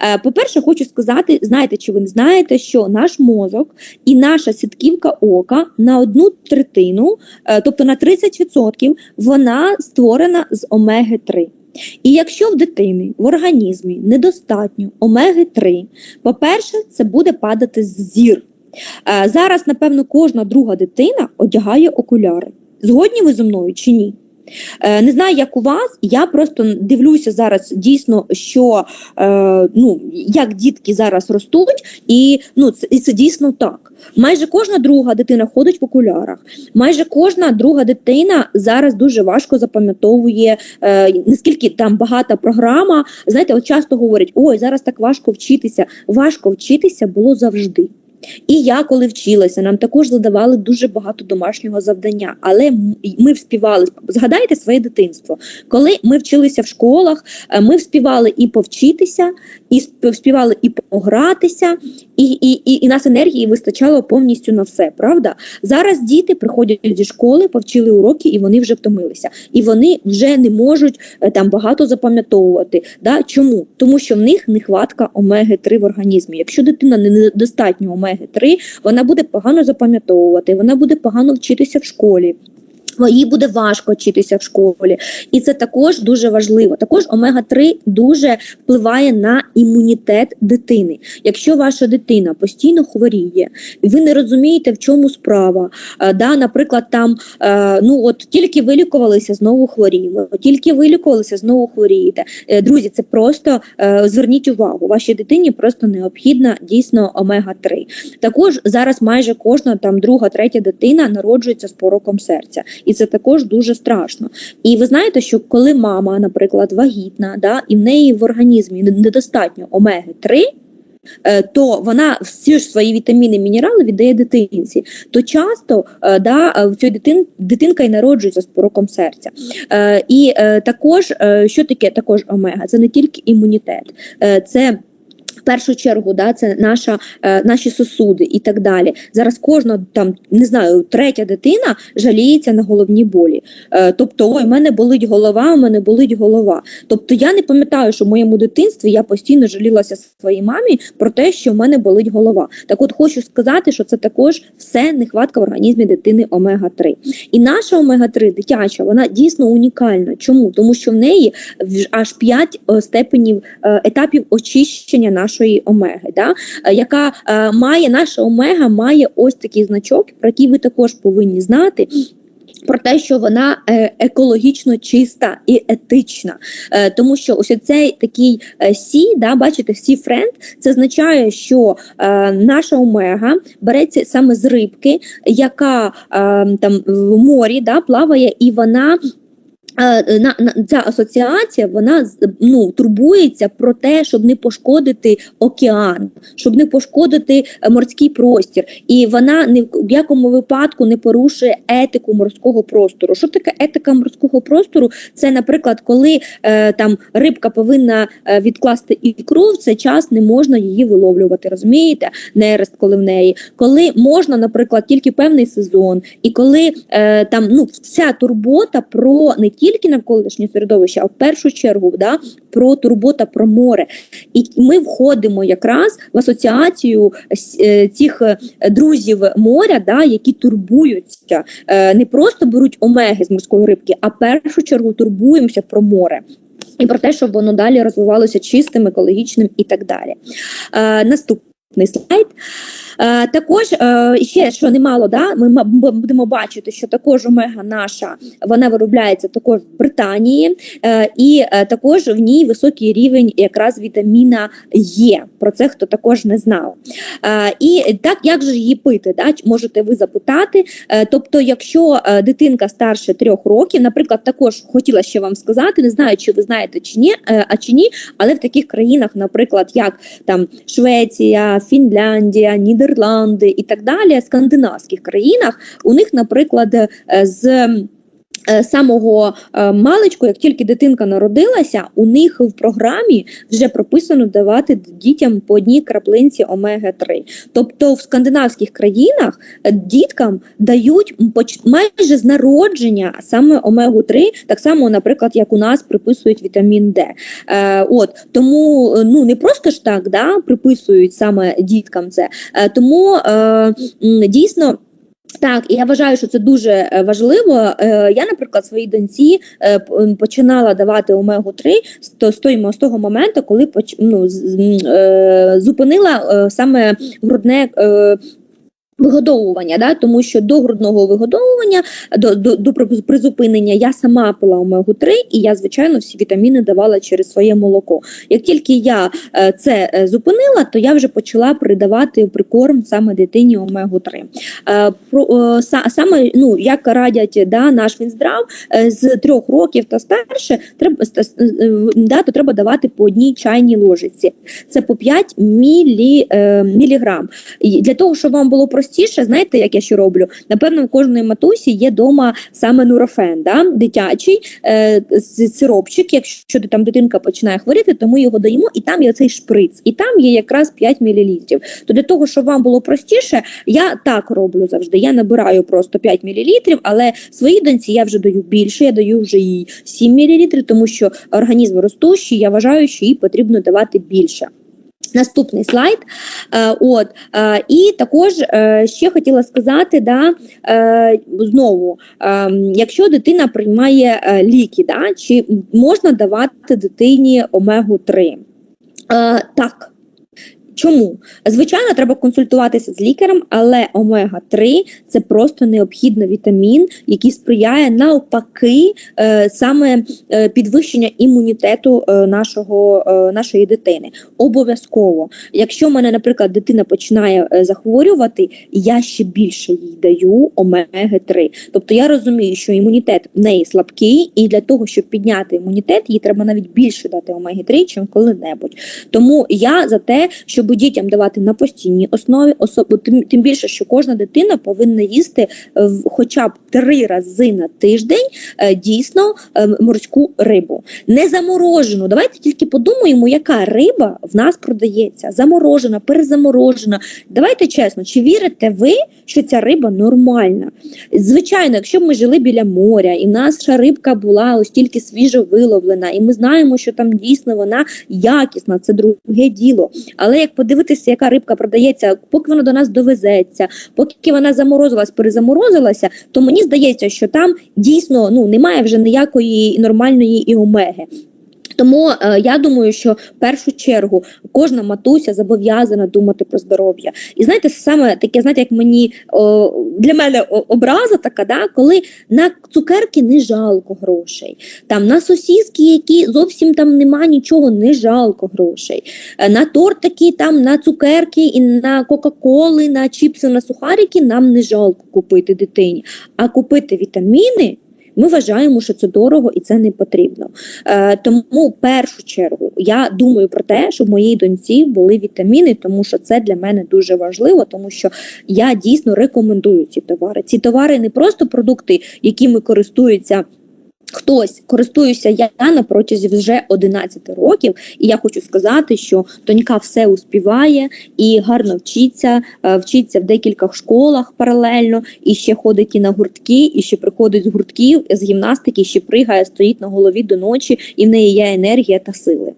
Е, По-перше, хочу сказати, знаєте чи ви не знаєте, що наш мозок і наша сітківка ока на одну третину, е, тобто на 30%, вона створена з омеги 3 і якщо в дитини в організмі недостатньо омеги 3 по-перше, це буде падати зір. Е, Зараз, напевно, кожна друга дитина одягає окуляри. Згодні ви зі мною чи ні? Е, Не знаю, як у вас, я просто дивлюся зараз дійсно, що е, ну, як дітки зараз ростуть, і ну, це, і це дійсно так. Майже кожна друга дитина ходить в окулярах. Майже кожна друга дитина зараз дуже важко запам'ятовує, е, наскільки там багата програма. Знаєте, от часто говорять: ой, зараз так важко вчитися. Важко вчитися було завжди. І я, коли вчилася, нам також задавали дуже багато домашнього завдання, але ми вспівали. Згадайте своє дитинство. Коли ми вчилися в школах, е, ми вспівали і повчитися, і сп- вспівали і погратися, і, і, і, і нас енергії вистачало повністю на все. Правда? Зараз діти приходять зі школи, повчили уроки, і вони вже втомилися. І вони вже не можуть е, там багато запам'ятовувати. Да? Чому? Тому що в них нехватка омеги 3 в організмі. Якщо дитина не недостатньо омеги 3 вона буде погано запам'ятовувати, вона буде погано вчитися в школі. Їй буде важко вчитися в школі, і це також дуже важливо. Також омега 3 дуже впливає на імунітет дитини. Якщо ваша дитина постійно хворіє, ви не розумієте, в чому справа. е, да, наприклад, там е, ну от тільки вилікувалися, знову хворіємо, тільки вилікувалися, знову хворієте. Е, Друзі, це просто зверніть увагу. Вашій дитині просто необхідна дійсно омега 3 Також зараз майже кожна там друга, третя дитина народжується з пороком серця, і це також дуже страшно. І ви знаєте, що коли мама, наприклад, вагітна, да, і в неї в організмі недостатньо омеги 3 е, то вона всі ж свої вітаміни, мінерали віддає дитинці. То часто е, да, е, в цій дитин, дитинка і народжується з пороком серця. І також, що таке також омега? Це не тільки імунітет, це в першу чергу, да, це наша, е, наші сосуди і так далі. Зараз кожна там не знаю, третя дитина жаліється на головні болі. Е, тобто, ой, в мене болить голова, у мене болить голова. Тобто я не пам'ятаю, що в моєму дитинстві я постійно жалілася своїй мамі про те, що в мене болить голова. Так от хочу сказати, що це також все нехватка в організмі дитини омега-3. І наша омега-3 дитяча, вона дійсно унікальна. Чому? Тому що в неї аж 5 степенів е, етапів очищення нашої омеги, да? е, яка е, має наша омега має ось такий значок, про який ви також повинні знати. Про те, що вона е, екологічно чиста і етична, тому що ось цей такий сі, да, бачите, сі френд, це означає, що наша омега береться саме з рибки, яка е, там в морі да, плаває, і вона на, на ця асоціація вона ну турбується про те, щоб не пошкодити океан, щоб не пошкодити е, морський простір, і вона ні в якому випадку не порушує етику морського простору. Що таке етика морського простору? Це, наприклад, коли е, там рибка повинна е, відкласти ікру, в цей час не можна її виловлювати. Розумієте? Нерест, коли в неї, коли можна, наприклад, тільки певний сезон, і коли е, там ну вся турбота про не тільки навколишнє середовище, а в першу чергу да, про турбота про море. І ми входимо якраз в асоціацію е, цих е, друзів моря, да, які турбуються, е, не просто беруть омеги з морської рибки, а в першу чергу турбуємося про море. І про те, щоб воно далі розвивалося чистим, екологічним і так далі. Е, наступний слайд. Е, також е, ще що немало, да, ми будемо бачити, що також омега наша вона виробляється також в Британії, е, і також в ній високий рівень якраз вітаміна Е. Про це хто також не знав. І так, як же її пити? Да? Можете ви запитати. Тобто, якщо дитинка старше трьох років, наприклад, також хотіла ще вам сказати, не знаю, чи ви знаєте чи ні, а чи ні, але в таких країнах, наприклад, як там Швеція, Фінляндія, Нідерланди і так далі, скандинавських країнах, у них, наприклад, е, з самого е, маличку, як тільки дитинка народилася, у них в програмі вже прописано давати дітям по одній краплинці омега-3. Тобто в скандинавських країнах е, діткам дають майже з народження саме омегу-3, так само, наприклад, як у нас приписують вітамін Д. Е, от тому е, ну не просто ж так да, приписують саме діткам це. Е, тому е, дійсно. Так, і я вважаю, що це дуже е, важливо. Е, Я, наприклад, своїй доньці е, починала давати омегу 3 з, то- з, того моменту, коли ну, зупинила саме грудне. Вигодовування, да, тому що до грудного вигодовування, до, до, до призупинення я сама пила омегу 3 і я, звичайно, всі вітаміни давала через своє молоко. Як тільки я е, це е, зупинила, то я вже почала придавати прикорм саме дитині омегу 3 Е, про, е, са- саме ну, як радять да, наш Мінздрав, е, з трьох років та старше, треба, е, да, то треба давати по одній чайній ложиці. Це по 5 мілі, е, міліграм. І для того, щоб вам було простіше, знаєте, як я що роблю? Напевно, в кожної матусі є вдома саме нурофен, да? дитячий е, сиропчик. Якщо там дитинка починає хворіти, то ми його даємо, і там є цей шприц, і там є якраз 5 мл. То для того, щоб вам було простіше, я так роблю завжди. Я набираю просто 5 мл, але своїй доньці я вже даю більше, я даю вже їй 7 мл, тому що організм ростущий, я вважаю, що їй потрібно давати більше. Наступний слайд. Е, от, е, і також е, ще хотіла сказати, да, знову, якщо дитина приймає ліки, да, чи можна давати дитині омегу 3? Е, так. Чому? Звичайно, треба консультуватися з лікарем, але омега-3 це просто необхідний вітамін, який сприяє навпаки е, саме е, підвищення імунітету е, нашого, нашої дитини. Обов'язково. Якщо в мене, наприклад, дитина починає захворювати, я ще більше їй даю омеги-3. Тобто я розумію, що імунітет в неї слабкий, і для того, щоб підняти імунітет, їй треба навіть більше дати омеги-3, чим коли-небудь. Тому я за те, щоб дітям давати на постійній основі, особ... тим, тим більше, що кожна дитина повинна їсти е, хоча б три рази на тиждень е, дійсно е, морську рибу. Не заморожену. Давайте тільки подумаємо, яка риба в нас продається. Заморожена, перезаморожена. Давайте чесно, чи вірите ви, що ця риба нормальна? Звичайно, якщо б ми жили біля моря, і наша рибка була ось тільки свіжо виловлена, і ми знаємо, що там дійсно вона якісна, це друге діло. Але як подивитися, яка рибка продається, поки вона до нас довезеться, поки вона заморозилась, перезаморозилася, то мені здається, що там дійсно ну немає вже ніякої нормальної і омеги. Тому е, я думаю, що в першу чергу кожна матуся зобов'язана думати про здоров'я. І знаєте, саме таке, знаєте, як мені о, для мене образа така, да, коли на цукерки не жалко грошей, там на сосіски, які зовсім там нема нічого, не жалко грошей. Е, На тортики, там на цукерки і на Кока-Коли, на чіпси, на сухарики нам не жалко купити дитині, а купити вітаміни. Ми вважаємо, що це дорого і це не потрібно. Е, тому в першу чергу я думаю про те, щоб моїй доньці були вітаміни, тому що це для мене дуже важливо, тому що я дійсно рекомендую ці товари. Ці товари не просто продукти, якими користуються. Хтось користуюся я на протязі вже 11 років, і я хочу сказати, що донька все успіває і гарно вчиться, е, вчиться в декількох школах паралельно, і ще ходить і на гуртки, і ще приходить з гуртків з гімнастики, ще пригає, стоїть на голові до ночі, і в неї є енергія та сили.